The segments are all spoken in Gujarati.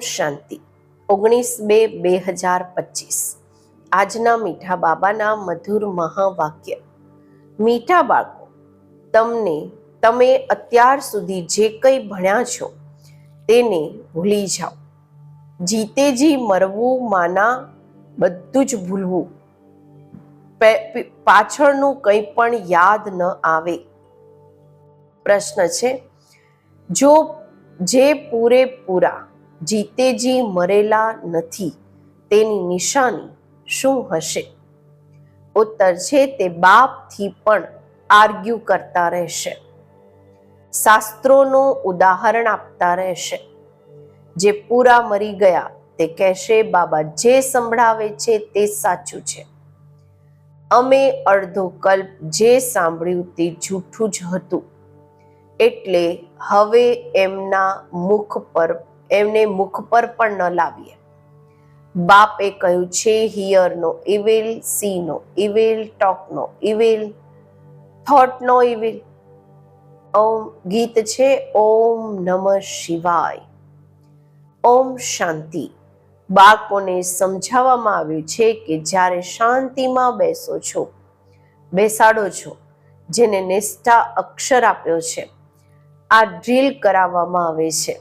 શાંતિ. ઓગણીસ બે બે હજાર પચીસ. આજના મીઠા બાબાના મધુર મહાવાક્ય. મીઠા બાળકો, તમને, તમે અત્યાર સુધી જે કંઈ ભણ્યા છો, તેને ભૂલી જાઓ. જીતેજી મરવું, માના બધું જ ભૂલવું. પાછળનું કંઈ પણ યાદ ન આવે. પ્રશ્ન છે, જો, જે પૂરેપૂરા જીતેજી મરેલા નથી, તેની નિશાની શું હશે? ઉત્તર છે, તે બાપથી પણ આર્ગ્યુ કરતા રહેશે. શાસ્ત્રોનું ઉદાહરણ આપતા રહેશે. જે પૂરા મરી ગયા, તે કહેશે, બાબા, જે સંભળાવે છે, તે સાચું છે. અમે અડધો કલ્પ જે સાંભળ્યું, તે જૂઠું જ હતું. એટલે હવે એમના મુખ પર એમને મુખ પર પણ ન લાવીએ. બાપે કહ્યું, છે hear no evil see no evil talk no evil thought no evil Om ગીત છે, ઓમ નમઃ શિવાય. ઓમ શાંતિ. બાળકોને સમજાવવામાં આવ્યું છે કે જ્યારે શાંતિમાં બેસો છો, બેસાડો છો, જેને નિષ્ઠા અક્ષર આપ્યો છે, આ ડ્રીલ કરાવવામાં આવે છે.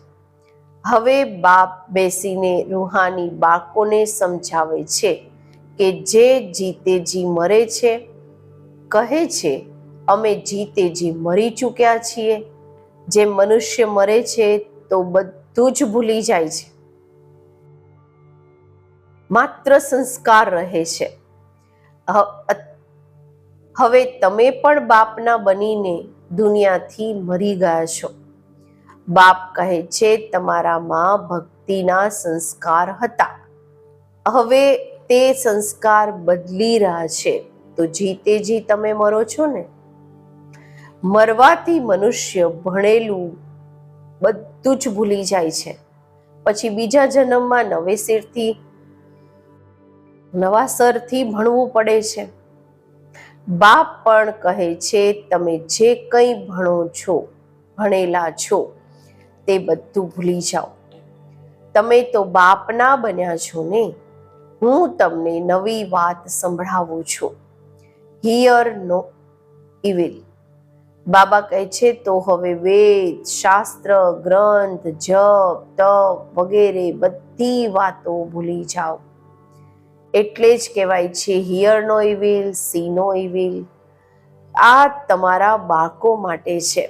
હવે બાપ બેસીને રૂહાની બાળકોને સમજાવે છે કે જે જીતે જી મરે છે, કહે છે, અમે જીતે જી મરી ચૂક્યા છીએ. જે મનુષ્ય મરે છે તો બધું જ ભૂલી જાય છે. માત્ર સંસ્કાર રહે છે. હવે તમે પણ બાપના બનીને દુનિયાથી મરી ગયા છો. બાપ કહે છે તમારામાં ભક્તિના સંસ્કાર હતા. હવે તે સંસ્કાર બદલી રહ્યા છે. તો જીતે જી તમે મરો છો ને. મરવાથી મનુષ્ય ભણેલું બધું જ ભૂલી જાય છે. પછી બીજા જન્મમાં નવેસરથી નવા સરથી ભણવું પડે છે. બાપ પણ કહે છે, તમે જે કંઈ ભણો છો, ભણેલા છો તે બધું ભૂલી જાઓ. તમે તો બાપના બન્યા છો ને? હું તમને નવી વાત સંભળાવું છું. હિયર નો ઇવિલ બાબા કહે છે, તો હવે વેદ, શાસ્ત્ર, ગ્રંથ, જપ, તપ વગેરે બધી વાતો ભૂલી જાઓ. એટલે જ કહેવાય છે હિયરનો ઇવિલ સીનો ઇવિલ આ તમારા બાળકો માટે છે.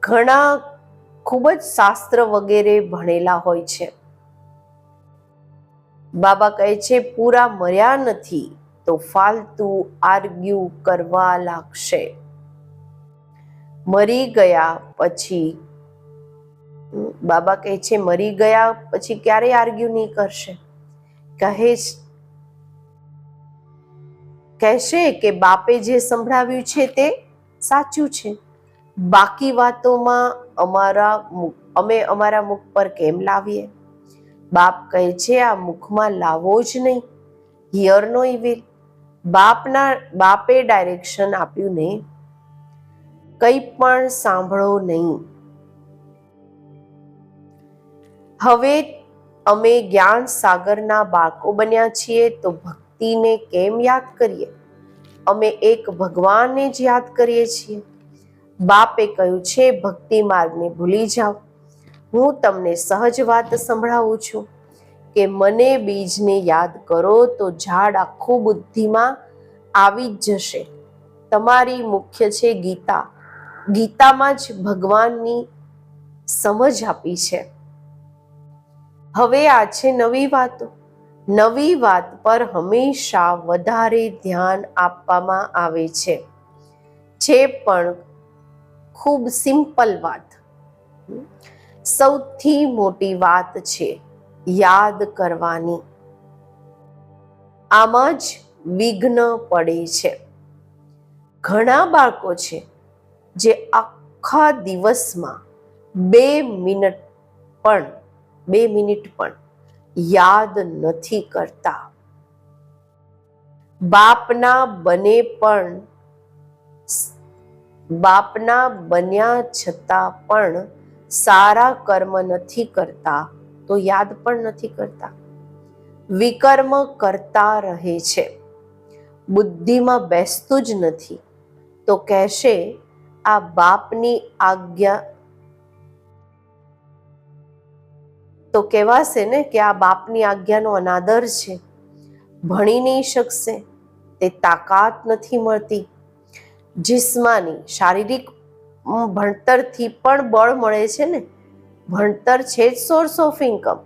ઘણા ખૂબ જ શાસ્ત્ર વગેરે ભણેલા હોય છે. બાબા કહે છે, પૂરા મર્યા નથી તો ફાલતુ આર્ગ્યુ કરવા લાગશે. મરી ગયા પછી, બાબા કહે છે, મરી ગયા પછી ક્યારેય આર્ગ્યુ નહીં કરશે? કહે કહેશે કે બાપે જે સંભળાવ્યું છે તે સાચું છે. બાકી વાતોમાં અમારા અમે અમારા મુખ પર કેમ લાવીએ? બાપ કહે છે, આ મુખમાં લાવો જ નહીં. હિયરનો ઇવિલ બાપના, બાપે ડાયરેક્શન આપ્યું નહીં. કંઈ પણ સાંભળો નહીં. હવે અમે જ્ઞાન સાગરના બાળકો બન્યા છીએ તો ભક્તિને કેમ યાદ કરીએ? અમે એક ભગવાનને જ યાદ કરીએ છીએ. બાપે કહ્યું, છે, ભક્તિ માર્ગને ભૂલી જાઓ. હું તમને સહજ વાત સંભળાવું છું કે મને બીજને યાદ કરો તો ઝાડ આખું બુદ્ધિમાં આવી જ જશે. તમારી મુખ્ય છે ગીતા. ગીતામાં જ ભગવાનની સમજ આપી છે. હવે આ છે નવી વાતો. નવી વાત પર હંમેશા વધારે ધ્યાન આપવામાં આવે છે. જે પણ ખૂબ સિમ્પલ વાત. સૌથી મોટી વાત છે યાદ કરવાની. આમાં જ વિઘ્ન પડે છે. ઘણા બાળકો છે જે આખા દિવસમાં બે મિનિટ પણ, બે મિનિટ પણ યાદ નથી કરતા. બાપના બને પણ બાપના બન્યા છતાં પણ સારા કર્મ નથી કરતા, તો યાદ પણ નથી કરતા. વિકર્મ કરતા રહે છે. બુદ્ધિમાં બેસતું જ નથી. તો કહેશે, આ બાપની આજ્ઞા તો કહેવાશે ને કે આ બાપની આજ્ઞાનો અનાદર છે. ભણી નહીં શકશે, તે તાકાત નથી મળતી. જિસ્માની શારીરિક ભણતરથી પણ બળ મળે છે ને? ભણતર છે જ સોર્સ ઓફ ઇન્કમ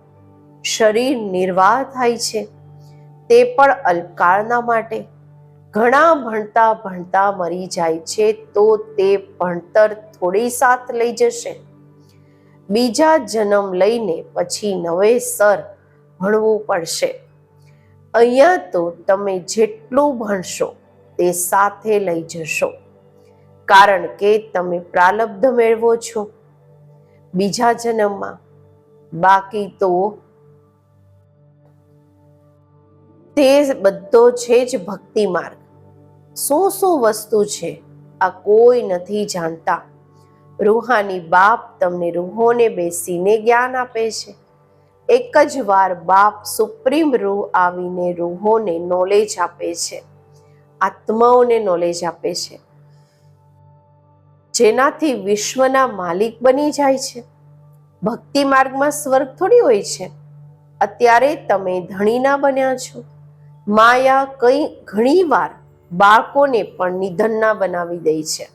શરીર નિર્વાહ થાય છે. તે પણ અલ્પકાળના માટે. ઘણા ભણતા ભણતા મરી જાય છે તો તે ભણતર થોડી સાથ લઈ જશે. બીજા જન્મ લઈને પછી નવેસર ભણવું પડશે. અહીંયા તો તમે જેટલું ભણશો તે સાથે લઈ જશો. કારણ કે તમે પ્રાલબ્ધ મેળવો છો. બીજા જન્મમાં બાકી તો તે બધો છે જ ભક્તિ માર્ગ. શું શું વસ્તુ છે, આ કોઈ નથી જાણતા. રૂહાની બાપ તમને રૂહોને બેસીને જ્ઞાન આપે છે. એક જ વાર બાપ સુપ્રીમ રૂહ આવીને રૂહોને નોલેજ આપે છે. આત્માઓને નોલેજ આપે છે. જેનાથી વિશ્વના માલિક બની જાય છે. ભક્તિ માર્ગમાં સ્વર્ગ થોડી હોય છે. અત્યારે તમે ધણીના બન્યા છો. માયા કઈ ઘણી વાર બાળકોને પણ નિધનના બનાવી દે છે.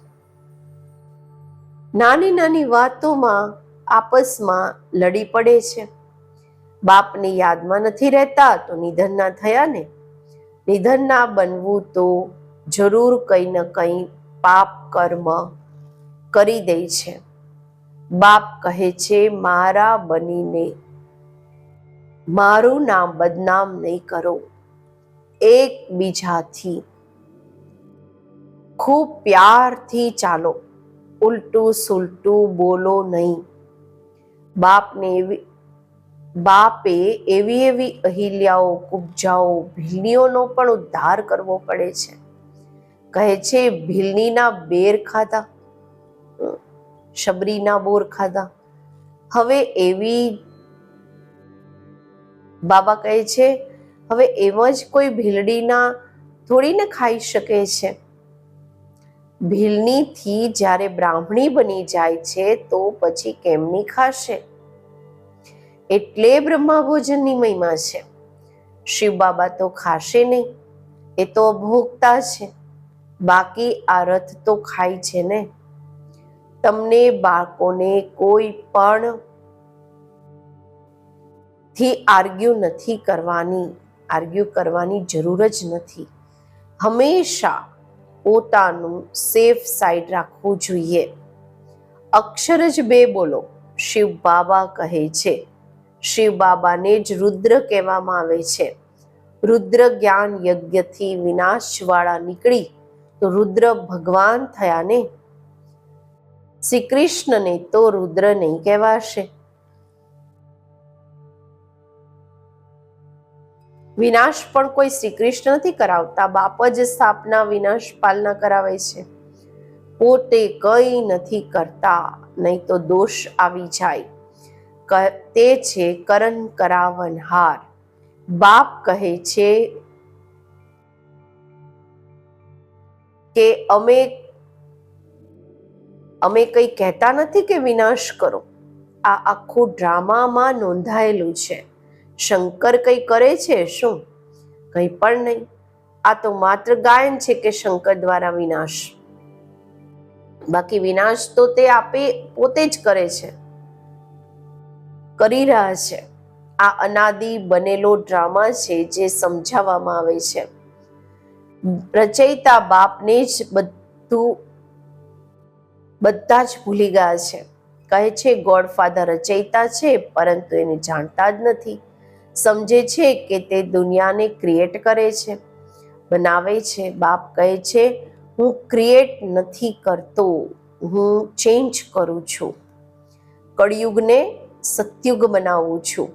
નાની નાની વાતોમાં આપસમાં લડી પડે છે. બાપની યાદમાં નથી રહેતા તો નિધનના થયા ને નિધનના બનવું તો જરૂર કંઈ ન કંઈ પાપ કર્મ કરી દે છે. બાપ કહે છે, મારા બનીને મારું નામ બદનામ નહીં કરો. એકબીજાથી ખૂબ પ્યારથી ચાલો. ઉલટું સુલટું બોલો નહીં. બાપને એવી બાપે એવી એવી અહિલ્યાઓ, કુબજાઓ, ભીલનીઓનો પણ ઉદ્ધાર કરવો પડે છે. કહે છે, ભીલનીના બેર ખાધા શબરીના બોર ખાધા. હવે એવી બાબા કહે છે, હવે એમ જ કોઈ ભીલડીના થોડીને ખાઈ શકે છે. ભીલનીથી જ્યારે બ્રાહ્મણી બની જાય છે, તો પછી કેમની ખાશે? એટલે બ્રહ્મા ભોજનની મહિમા છે. શિવ બાબા તો ખાશે નહીં, એ તો ભોગતા છે. બાકી આ રથ તો ખાય છે ને. તમને બાળકોને કોઈ પણ થી આર્ગ્યુ નથી કરવાની, આર્ગ્યુ કરવાની જરૂર જ નથી. હંમેશા પોતાનું સેફ સાઈડ રાખવું જોઈએ. અક્ષર જ બે બોલો, શિવ બાબા કહે છે. શિવ બાબાને જ રુદ્ર કહેવામાં આવે છે. રુદ્ર જ્ઞાન યજ્ઞથી વિનાશવાળા નીકળી તો રુદ્ર ભગવાન થયા ને? શ્રી કૃષ્ણને તો રુદ્ર નહીં કહેવાશે. વિનાશ પણ કોઈ શ્રી કૃષ્ણ નથી કરાવતા. બાપ જ સ્થાપના વિનાશ પાલના કરાવે છે. પોતે કઈ નથી કરતા, નહીં તો દોષ આવી જાય. તે છે કરણ કરાવનહાર બાપ કહે છે કે અમે અમે કંઈ કહેતા નથી કે વિનાશ કરો. આ આખું ડ્રામામાં નોંધાયેલું છે. શંકર કંઈ કરે છે? શું? કંઈ પણ નહીં. આ તો માત્ર ગાયન છે કે શંકર દ્વારા વિનાશ. બાકી વિનાશ તો તે આપે પોતે જ કરે છે. કરી રહ્યા છે. આ અનાદિ બનેલો ડ્રામા છે જે સમજાવવામાં આવે છે. રચયિતા બાપને જ બધું, બધા જ ભૂલી ગયા છે. કહે છે, ગોડફાધર રચયિતા છે, પરંતુ એને જાણતા જ નથી. સમજે છે કે તે દુનિયાને ક્રિએટ કરે છે. બનાવે છે. બાપ કહે છે, હું ક્રિએટ નથી કરતો. હું ચેન્જ કરું છું. કળિયુગને સત્યુગ બનાવું છું.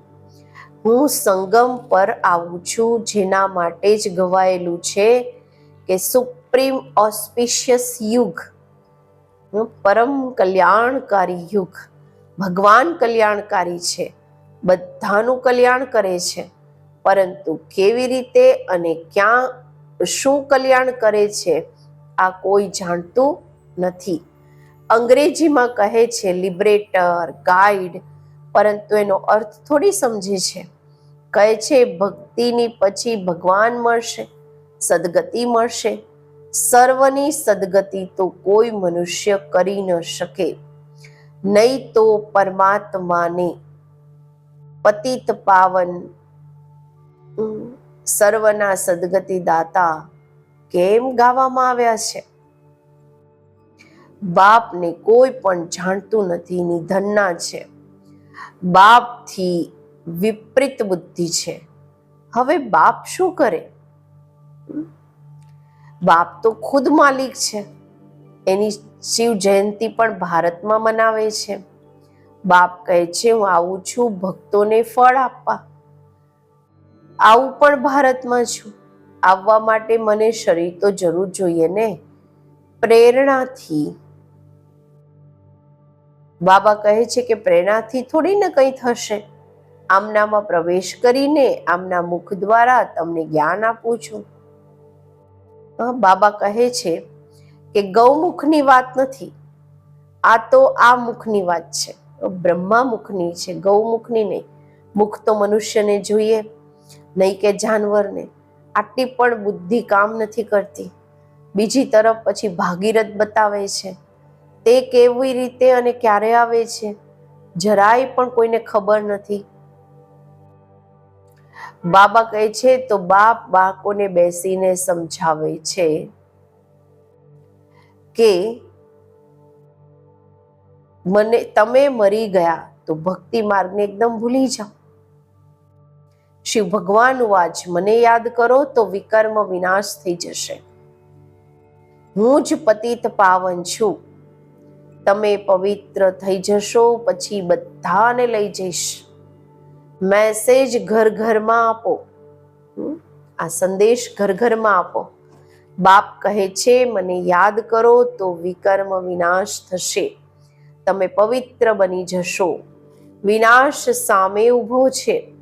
હું સંગમ પર આવું છું જેના માટે જ ગવાયેલું છે કે સુપ્રીમ ઓસ્પિશિયસ યુગ પરમ કલ્યાણકારી યુગ, ભગવાન કલ્યાણકારી છે, બધાનું કલ્યાણ કરે છે. પરંતુ કેવી રીતે અને ક્યાં, શું કલ્યાણ કરે છે, આ કોઈ જાણતું નથી. અંગ્રેજીમાં કહે છે લિબરેટર ગાઈડ પરંતુ એનો અર્થ થોડી સમજે છે. કહે છે, ભક્તિની પછી ભગવાન મળશે, સદગતિ મળશે. સર્વની સદગતિ તો કોઈ મનુષ્ય કરી ન શકે. નહીં તો પરમાત્માને પતિત પાવન સર્વના સદગતિ દાતા કેમ ગાવામાં આવ્યા છે? બાપને કોઈ પણ જાણતું નથી, નિધનના છે. બાપથી વિપરીત બુદ્ધિ છે. હવે બાપ શું કરે? બાપ તો ખુદ માલિક છે. એની શિવ જયંતી પણ ભારતમાં મનાવે છે. બાપ કહે છે, હું આવું છું ભક્તોને ફળ આપવા. આવું પણ ભારતમાં છું. આવવા માટે મને શરીર તો જરૂર જોઈએ ને. પ્રેરણાથી બાબા કહે છે કે પ્રેરણાથી થોડી ને કંઈ થશે. આમનામાં પ્રવેશ કરીને આમના મુખ દ્વારા તમને જ્ઞાન આપું છું. બાબા કહે છે કે ગૌમુખની વાત નથી. આ તો આ મુખની વાત છે. બ્રહ્મા મુખની છે, ગૌમુખની નહીં. મુખ તો મનુષ્યને જોઈએ, નહીં કે જાનવરને. આટલી પણ બુદ્ધિ કામ નથી કરતી. બીજી તરફ પછી ભાગીરથ બતાવે છે તે કેવી રીતે અને ક્યારે આવે છે? જરાય પણ કોઈને ખબર નથી. બાબા કહે છે, તો બાપ બાળકોને બેસીને સમજાવે છે કે મને, તમે મરી ગયા તો ભક્તિ માર્ગને એકદમ ભૂલી જાઓ. શિવ ભગવાન વાજ મને યાદ કરો તો વિકર્મ વિનાશ થઈ જશે. હું જ પતિત પાવન છું. તમે પવિત્ર થઈ જશો, પછી બધાને લઈ જઈશ. મેસેજ ઘર ઘરમાં આપો આ સંદેશ ઘર ઘરમાં આપો. બાપ કહે છે, મને યાદ કરો તો વિકર્મ વિનાશ થશે. તમે પવિત્ર બની જશો. વિનાશ સામે ઊભો છે.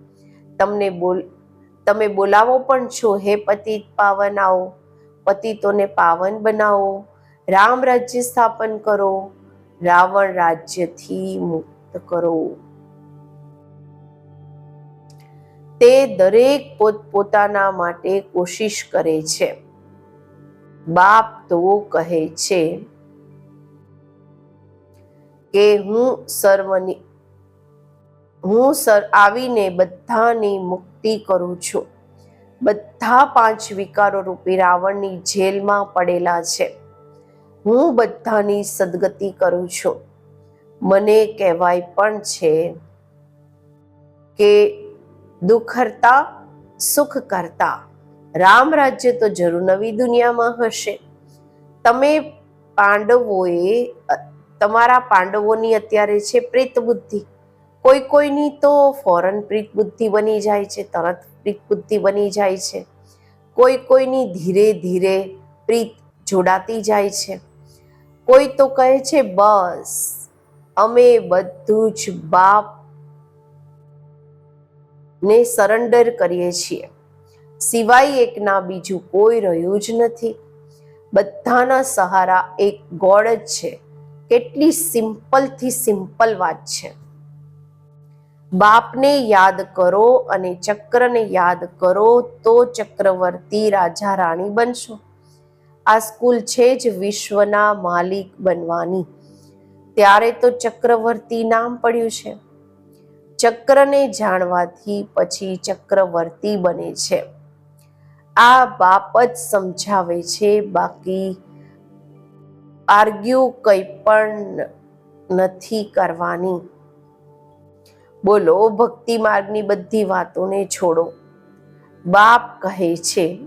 તમને બોલ, તમે બોલાવો પણ છો, હે પતિત પાવન આવો પતિતોને પાવન બનાવો. રામ રાજ્ય સ્થાપન કરો. રાવણ રાજ્યથી મુક્ત કરો. તે દરેક પોતપોતાના માટે કોશિશ કરે છે. બાપ તો કહે છે કે હું સર્વની, હું સર આવીને બધાની મુક્તિ કરું છું. બધા પાંચ વિકારો રૂપી રાવણની જેલમાં પડેલા છે. હું બધાની સદગતિ કરું છું. મને કહેવાય પણ છે કે દુઃખ હરતા સુખ કરતા રામ રાજ્ય તો જરૂર નવી દુનિયામાં હશે. તમે પાંડવોએ, તમારા પાંડવોની અત્યારે છે પ્રેત બુદ્ધિ. કોઈ કોઈની તો ફોરન પ્રીત બુદ્ધિ બની જાય છે, તરત પ્રીત બુદ્ધિ બની જાય છે. કોઈ કોઈની ધીરે ધીરે પ્રીત જોડાતી જાય છે. કોઈ તો કહે છે, બસ, અમે બધું જ બાપ ને સરેન્ડર કરીએ છીએ. સિવાય એકના બીજું કોઈ રહ્યું જ નથી. બધાના સહારા એક ગોળ જ છે. કેટલી સિમ્પલથી સિમ્પલ વાત છે. બાપને યાદ કરો અને ચક્રને યાદ કરો તો ચક્રવર્તી રાજા રાણી બનશો. આ સ્કૂલ છે જ વિશ્વના માલિક બનવાની. ત્યારે તો ચક્રવર્તી નામ પડ્યું છે. ચક્રને જાણવાથી પછી ચક્રવર્તી બને છે. આ બાપ જ સમજાવે છે, બાકી આર્ગ્યુ કંઈ પણ નથી કરવાની. બોલો, ભક્તિ માર્ગની બધી વાતોને છોડો. બાપ કહે છે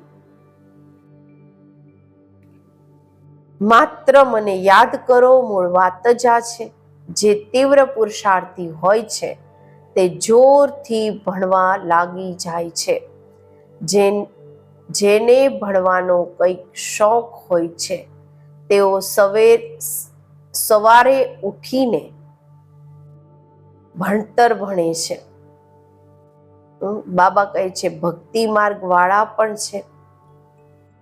માત્ર મને યાદ કરો, મૂળ વાત જ આ છે. જે તીવ્ર પુરુષાર્થી હોય છે, તે જોરથી ભણવા લાગી જાય છે. જેન, જેને ભણવાનો કંઈક શોખ હોય છે, તેઓ સવેર, સવારે ઉઠીને ભણતર ભણે છે. બાબા કહે છે, ભક્તિ માર્ગ વાળા પણ છે.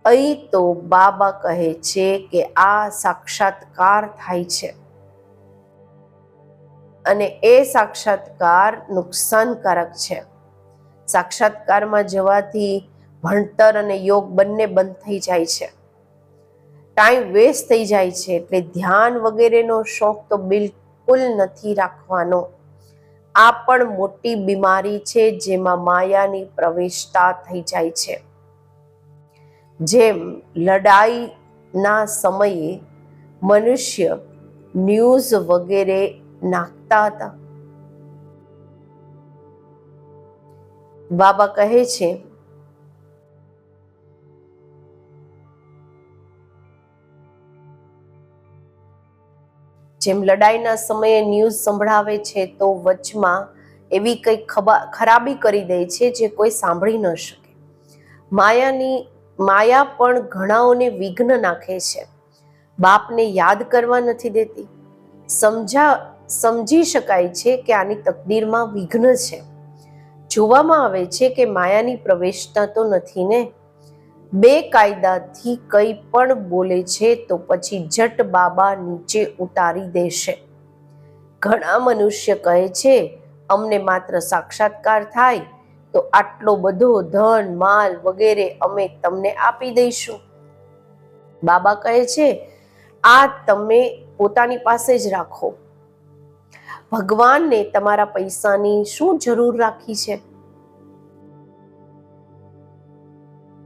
અહીં તો બાબા કહે છે કે આ સાક્ષાત્કાર થાય છે. અને એ સાક્ષાત્કાર નુકસાનકારક છે. સાક્ષાત્કારમાં જવાથી ભણતર અને યોગ બંને બંધ થઈ જાય છે. ટાઈમ વેસ્ટ થઈ જાય છે એટલે ધ્યાન વગેરેનો શોખ તો બિલકુલ નથી રાખવાનો. આ પણ મોટી બીમારી છે જેમાં માયાની પ્રવેશતા થઈ જાય છે. જેમ લડાઈના સમયે મનુષ્ય ન્યૂઝ વગેરે નાખતા હતા. બાબા કહે છે, જેમ લડાઈના સમયે ન્યૂઝ સંભળાવે છે, તો વચમાં એવી કંઈક ખરાબી કરી દે છે જે કોઈ સાંભળી ન શકે. માયાની માયા પણ ઘણાઓને વિઘ્ન નાખે છે. બાપને યાદ કરવા નથી દેતી. સમજા, સમજી શકાય છે કે આની તકદીરમાં વિઘ્ન છે. જોવામાં આવે છે કે માયાની પ્રવેશતા તો નથી ને? બે કાયદાથી કંઈ પણ બોલે છે તો પછી જટ બાબા નીચે ઉતારી દેશે. ઘણા મનુષ્ય કહે છે, અમને માત્ર સાક્ષાત્કાર થાય તો આટલો બધો ધન, માલ વગેરે અમે તમને આપી દઈશું. બાબા કહે છે, આ તમે પોતાની પાસે જ રાખો. ભગવાનને તમારા પૈસાની શું જરૂર રાખી છે?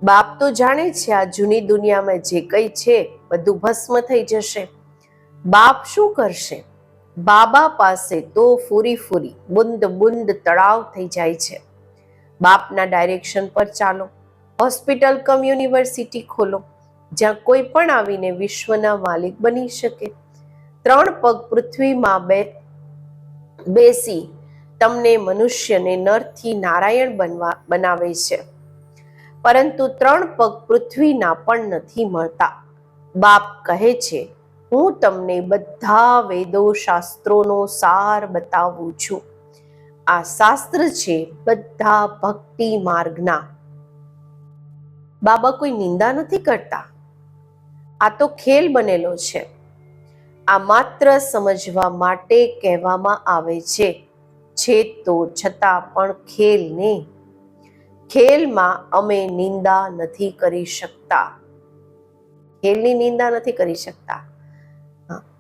બાપ તો જાણે છે, આ જૂની દુનિયામાં જે કંઈ છે, બધું ભસ્મ થઈ જશે. બાપ શું કરશે? બાબા પાસે તો ફૂરી ફૂરી બુંદ બુંદ તળાવ થઈ જાય છે. બાપના ડાયરેક્શન પર ચાલો. હોસ્પિટલ કમ યુનિવર્સિટી ખોલો, જ્યાં કોઈ પણ આવીને વિશ્વના માલિક બની શકે. ત્રણ પગ પૃથ્વીમાં બે, બેસી તમને મનુષ્યને નરથી નારાયણ બનવા, બનાવે છે. પરંતુ ત્રણ પગ પૃથ્વીના પણ નથી મળતા. બાપ કહે છે, હું તમને બધા વેદો શાસ્ત્રોનો સાર બતાવું છું. આ શાસ્ત્ર છે બધા ભક્તિ માર્ગના. બાબા કોઈ નિંદા નથી કરતા? આ તો ખેલ બનેલો છે. આ માત્ર સમજવા માટે કહેવામાં આવે છે. છે તો છતાં પણ ખેલ ને. ખેલમાં અમે નિંદા નથી કરી શકતા. ખેલની નિંદા નથી કરી શકતા.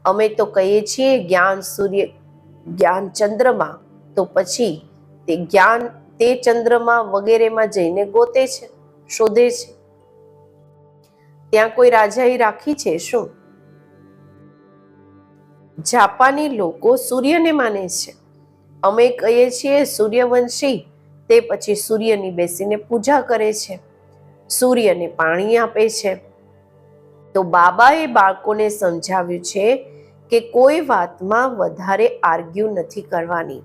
અમે તો કહીએ છીએ જ્ઞાન સૂર્ય, જ્ઞાન ચંદ્રમાં તો પછી તે જ્ઞાન તે ચંદ્રમાં વગેરેમાં જઈને ગોતે છે, શોધે છે. ત્યાં કોઈ રાજાએ રાખી છે શું? જાપાની લોકો સૂર્યને માને છે. અમે કહીએ છીએ સૂર્યવંશી, તે પછી સૂર્યની બેસીને પૂજા કરે છે. સૂર્યને પાણી આપે છે. તો બાબાએ બાળકોને સમજાવ્યું છે કે કોઈ વાતમાં વધારે આર્ગ્યુ નથી કરવાની.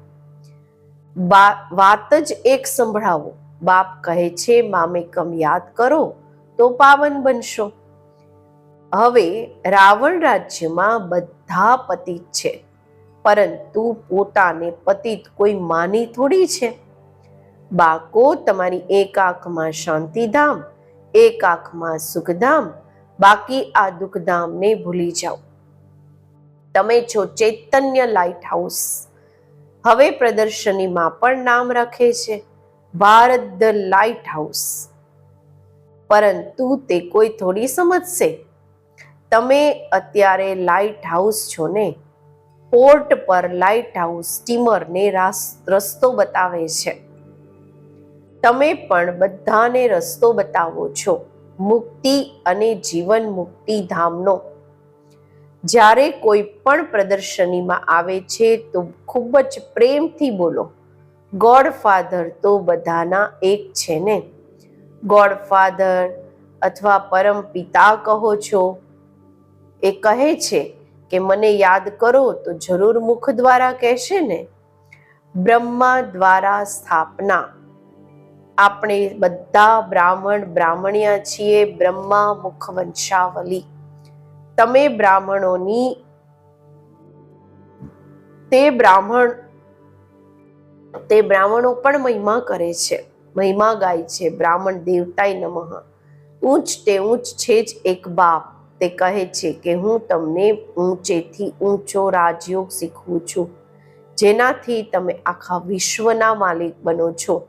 વાત જ એક સંભળાવો. બાપ કહે છે મામેકમ યાદ કરો, તો પાવન બનશો. હવે રાવણ રાજ્યમાં બધા પતિત છે, પરંતુ પોતાને પતિત કોઈ માની થોડી છે. બાકો તમારી એક આંખમાં શાંતિધામ, એક આંખમાં સુખધામ, બાકી આ દુઃખધામને ભૂલી જાઓ. તમે છો ચૈતન્ય લાઇટ હાઉસ હવે પ્રદર્શનીમાં પણ નામ રાખે છે. Bharat the lighthouse. પરંતુ તે કોઈ થોડી સમજશે. તમે અત્યારે લાઇટ હાઉસ છો ને? પોર્ટ પર લાઇટ હાઉસ સ્ટીમરને રાસ- રસ્તો બતાવે છે. તમે પણ બધાને રસ્તો બતાવો છો. મુક્તિ અને જીવન મુક્તિ ધામનો જ્યારે કોઈ પણ પ્રદર્શનીમાં આવે છે, તો ખૂબ જ પ્રેમથી બોલો. ગોડ ફાધર તો બધાના એક છે ને? ગોડ ફાધર અથવા પરમ પિતા કહો છો? એ કહે છે કે મને યાદ કરો તો જરૂર મુખ દ્વારા કહેશે ને? બ્રહ્મા દ્વારા સ્થાપના. આપણે બધા બ્રાહ્મણ, બ્રાહ્મણિયા છીએ બ્રહ્મા મુખ વંશાવલી તમે બ્રાહ્મણોની, તે બ્રાહ્મણ, તે બ્રાહ્મણો પણ મહિમા કરે છે, મહિમા ગાય છે, બ્રાહ્મણ દેવતાય નમઃ. ઊંચ તે ઊંચ છે જ એક બાપ, તે કહે છે કે હું તમને ઊંચેથી ઊંચો રાજયોગ શીખવું છું, જેનાથી તમે આખા વિશ્વના માલિક બનો છો.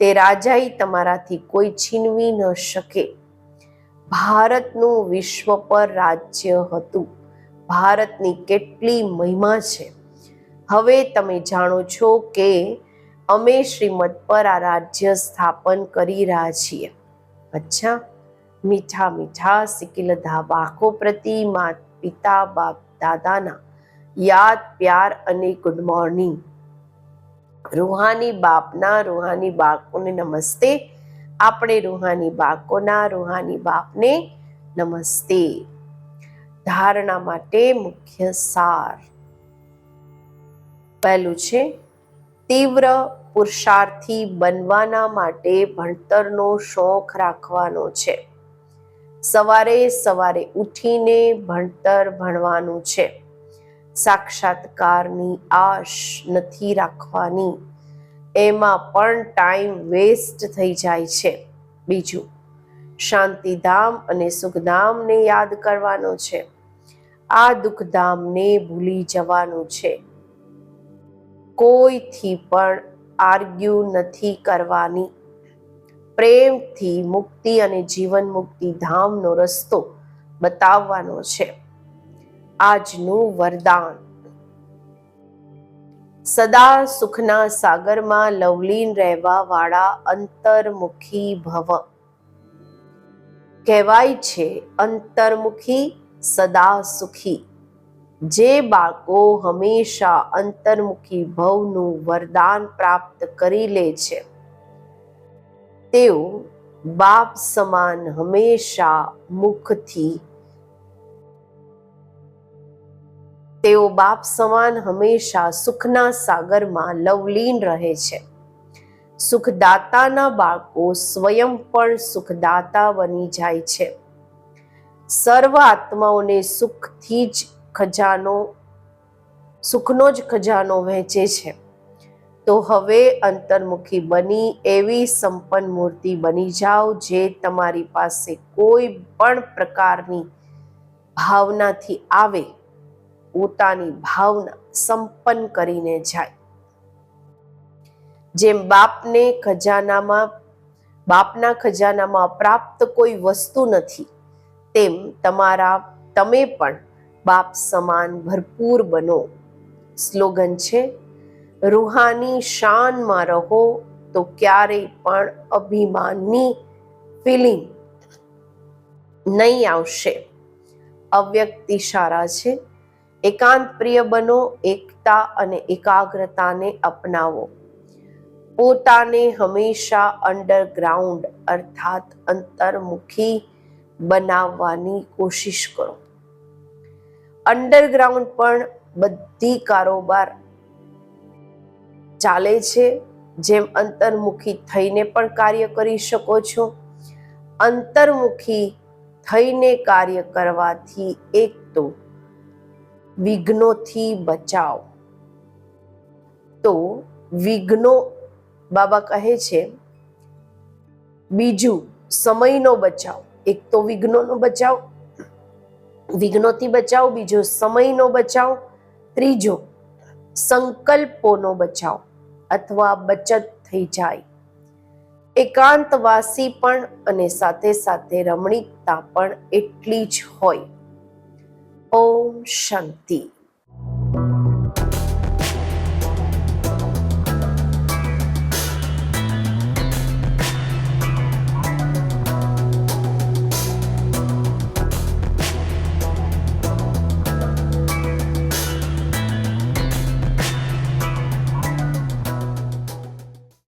તે રાજાઈ તમારાથી કોઈ છીનવી ન શકે. ભારતનું વિશ્વ પર રાજ્ય હતું. ભારતની કેટલી મહિમા છે. હવે તમે જાણો છો કે અમે શ્રીમદ પર આ રાજ્ય સ્થાપન કરી રહ્યા છીએ. અચ્છા, મીઠા મીઠા સિકિલધા બાકો પ્રતિ માત પિતા, બાપ, દાદાના યાદ, પ્યાર અને ગુડ મોર્નિંગ. રૂહાની બાપના, રૂહાની બાળકોને નમસ્તે. આપણે રૂહાની બાળકોના, રૂહાની બાપને નમસ્તે. ધારણા માટે મુખ્ય સાર. પહેલું છે, તીવ્ર પુરુષાર્થી બનવાના માટે ભણતરનો શોખ રાખવાનો છે. સવારે સવારે ઉઠીને ભણતર ભણવાનું છે. સાક્ષાત્કારની આશ નથી રાખવાની. એમાં પણ ટાઈમ વેસ્ટ થઈ જાય છે. બીજું, શાંતિધામ અને સુખધામને યાદ કરવાનો છે. આ દુઃખધામને ભૂલી જવાનું છે. કોઈથી પણ આર્ગ્યુ નથી કરવાની. પ્રેમથી મુક્તિ અને જીવન મુક્તિ ધામનો રસ્તો બતાવવાનો છે. આજનું વરદાન. સદા સુખના સાગરમાં લવલીન રહેવા વાળા અંતર્મુખી ભવ. કહેવાય છે, અંતર્મુખી સદા સુખી. જે બાળકો હંમેશા અંતર્મુખી ભવનું વરદાન પ્રાપ્ત કરી લે છે. તેઓ બાપ સમાન હંમેશા મુખથી તેઓ બાપ સમાન હંમેશા સુખના સાગરમાં લવલીન રહે છે. સુખદાતાના બાળકો સ્વયં પણ સુખદાતા બની જાય છે. સર્વ આત્માઓને સુખથી જ ખજાનો, સુખનો જ ખજાનો વહેંચે છે. તો હવે અંતર્મુખી બની એવી સંપન્ન મૂર્તિ બની જાઓ જે તમારી પાસે કોઈ પણ પ્રકારની ભાવનાથી આવે. પોતાની ભાવના સંપન્ન કરીને જાય. જેમ બાપને ખજાનામાં, બાપના ખજાનામાં પ્રાપ્ત કોઈ વસ્તુ નથી, તેમ તમારા, તમે પણ બાપ સમાન ભરપૂર બનો. સ્લોગન છે, રૂહાની શાનમાં રહો તો ક્યારેય પણ અભિમાનની ફિલિંગ નહીં આવશે. અવ્યક્ત ઇશારા છે એકાંત પ્રિય બનો, એકતા અને એકાગ્રતાને અપનાવો. પોતાને હંમેશા અંડરગ્રાઉન્ડ અર્થાત અંતર્મુખી બનાવવાની કોશિશ કરો. અંડરગ્રાઉન્ડ પણ બધી કારોબાર ચાલે છે. જેમ અંતર્મુખી થઈને પણ કાર્ય કરી શકો છો. અંતર્મુખી થઈને કાર્ય કરવાથી એક તો વિઘ્નોથી બચાવ. તો વિઘ્નો બાબા કહે છે, બીજું સમયનો બચાવ. એક તો વિઘ્નોનો બચાવ, વિઘ્નોથી બચાવ, બીજો સમયનો બચાવ, ત્રીજો સંકલ્પોનો બચાવ અથવા બચત થઈ જાય. એકાંતવાસી પણ અને સાથે સાથે રમણીકતા પણ એટલી જ હોય. ઓમ શાંતિ